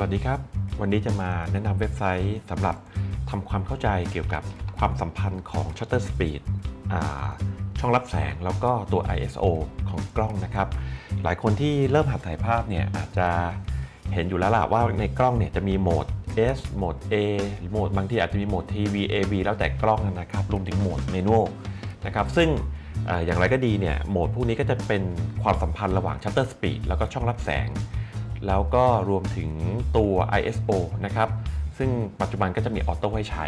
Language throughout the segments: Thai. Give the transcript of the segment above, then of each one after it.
สวัสดีครับ วันนี้จะมาแนะนำเว็บไซต์สำหรับทำความเข้าใจเกี่ยวกับความสัมพันธ์ของ Shutter Speed ช่องรับแสงแล้วก็ตัว ISO ของกล้องนะครับ หลายคนที่เริ่มหัดถ่ายภาพเนี่ยอาจจะเห็นอยู่แล้วล่ะว่าในกล้องเนี่ยจะมีโหมด S โหมด A หรือโหมดบางทีอาจจะมีโหมด TV AV แล้วแต่กล้องนะครับรวมถึงโหมดเมนูนะครับซึ่งเอ่ออย่างไรก็ดีเนี่ยโหมดพวกนี้ก็จะเป็นความสัมพันธ์ระหว่าง Shutter Speed แล้วก็ช่องรับแสง แล้วก็รวมถึงตัว ISO นะครับ ซึ่งปัจจุบันก็จะมีออโต้ให้ใช้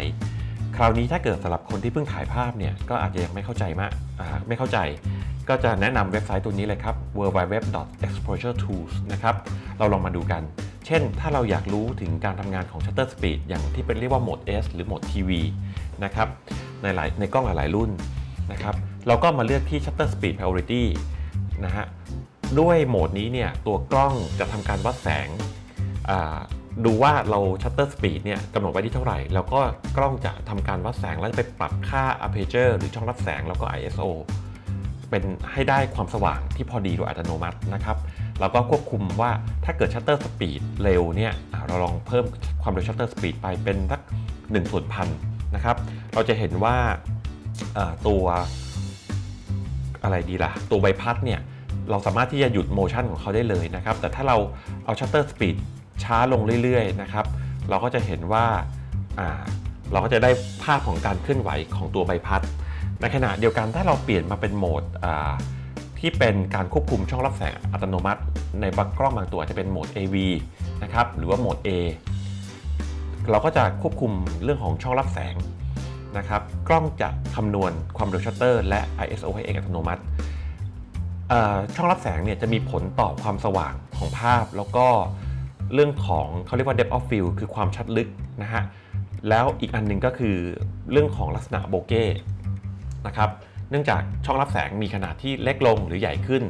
คราวนี้ถ้าเกิดสำหรับคนที่เพิ่งถ่ายภาพเนี่ย ก็อาจจะยังไม่เข้าใจมากไม่เข้าใจ ก็จะแนะนำเว็บไซต์ตัวนี้เลยครับ www.exposuretools นะครับ เราลองมาดูกัน เช่น ถ้าเราอยากรู้ถึงการทำงานของ shutter speed อย่างที่เป็นเรียกว่าโหมด S หรือโหมด TV นะครับ ในหลายในกล้องหลาย ๆ รุ่นนะครับ เราก็มาเลือกที่ shutter speed priority นะฮะ ด้วยโหมดนี้เนี่ยตัวกล้องจะทำการวัดแสงดูว่าเราชัตเตอร์สปีดเนี่ยกำหนดไว้ที่เท่าไหร่ แล้วก็กล้องจะทำการวัดแสงแล้วไปปรับค่า aperture หรือช่องรับแสงแล้วก็ ISO เป็นให้ได้ความสว่างที่พอดีโดยอัตโนมัตินะครับเราก็ควบคุมว่าถ้าเกิดชัตเตอร์สปีดเร็วเนี่ยเราลองเพิ่มความเร็วชัตเตอร์สปีดไปเป็นสัก1ส่วนพันนะครับ เราจะเห็นว่าตัวอะไรดีล่ะ ตัวใบพัดเนี่ย เราสามารถที่จะหยุดโมชันของเขาได้เลยนะครับ แต่ถ้าเราเอาชัตเตอร์สปีดช้าลงเรื่อยๆนะครับ เราก็จะเห็นว่าาเราก็จะได้ภาพของการเคลื่อนไหวของตัวใบพัด ในขณะเดียวกันถ้าเราเปลี่ยนมาเป็นโหมดที่เป็นการควบคุมช่องรับแสงอัตโนมัติ ในบางกล้องบางตัวจะเป็นโหมด AV นะครับ หรือว่าโหมด A เราก็จะควบคุมเรื่องของช่องรับแสงนะครับ กล้องจะคำนวณความเร็วชัตเตอร์และ ISO ให้เองอัตโนมัติ ช่องรับแสงเนี่ยจะมีผลต่อความสว่างของภาพ แล้วก็เรื่องของเขาเรียกว่า depth of field คือความชัดลึกนะฮะแล้วอีกอันหนึงก็คือเรื่องของลักษณะโบเก้นะครับเนื่องจากช่องรับแสงมีขนาดที่เล็กลงหรือใหญ่ขึ้น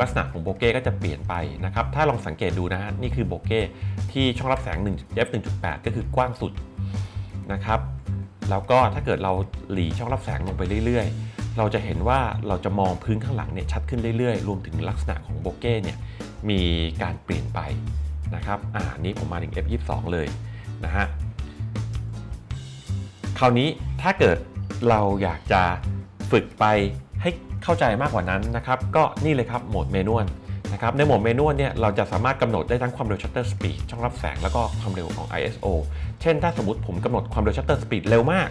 ลักษณะของโบเก้ก็จะเปลี่ยนไปนะครับถ้าลองสังเกตดูนะฮะนี่คือโบเก้ที่ช่องรับแสง1 f 1.8 ก็คือกว้างสุดนะครับแล้วก็ถ้าเกิดเราหลีช่องรับแสงลงไปเรื่อยๆ เราจะเห็นว่าเราจะมองพื้นข้างหลังเนี่ยชัดขึ้นเรื่อยๆ รวมถึงลักษณะของโบเก้เนี่ยมีการเปลี่ยนไปนะครับอ่านี้ผมมาถึง F22 เลยนะฮะคราวนี้ถ้าเกิดเราอยากจะฝึกไปให้เข้าใจมากกว่านั้นนะครับ ก็นี่เลยครับโหมดเมนวลนะครับในโหมดเมนวลเนี่ยเราจะสามารถกำหนดได้ทั้งความเร็วชัตเตอร์สปีดช่องรับแสงแล้วก็ความเร็วของ ISO เช่นถ้าสมมติผมกำหนดความเร็วชัตเตอร์สปีดเร็วมาก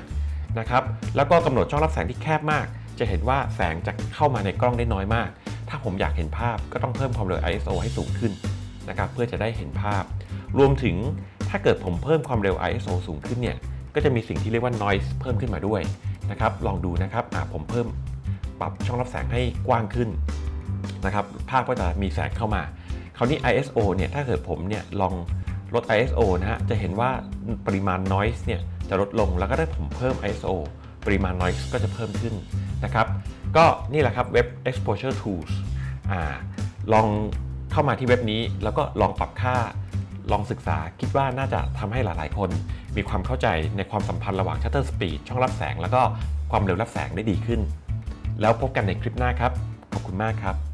นะครับแล้วก็กำหนดช่องรับแสงที่แคบมาก จะเห็นว่าแสงจะเข้ามาในกล้องได้น้อยมาก ถ้าผมอยากเห็นภาพก็ต้องเพิ่มความเร็ว ISO ให้สูงขึ้นนะครับเพื่อจะได้เห็นภาพ รวมถึงถ้าเกิดผมเพิ่มความเร็ว ISO สูงขึ้นเนี่ยก็จะมีสิ่งที่เรียกว่า noise เพิ่มขึ้นมาด้วยนะครับลองดูนะครับอ่าผมเพิ่มปรับช่องรับแสงให้กว้างขึ้นนะครับภาพก็จะมีแสงเข้ามา คราวนี้ ISO เนี่ยถ้าเกิดผมเนี่ยลองลด ISO นะฮะจะเห็นว่าปริมาณ noise เนี่ยจะลดลงแล้วก็ถ้าผมเพิ่ม ISO ปริมาณ noise ก็จะเพิ่มขึ้น นะครับ ก็นี่แหละครับเว็บ exposure tools อ่าลองเข้ามาที่เว็บนี้ แล้วก็ลองปรับค่าลองศึกษาคิดว่าน่าจะทำให้หลาย ๆ คน มีความเข้าใจในความสัมพันธ์ระหว่าง shutter speed ช่องรับแสง แล้วก็ความเร็วรับแสงได้ดีขึ้น แล้วพบกันในคลิปหน้าครับ ขอบคุณมากครับ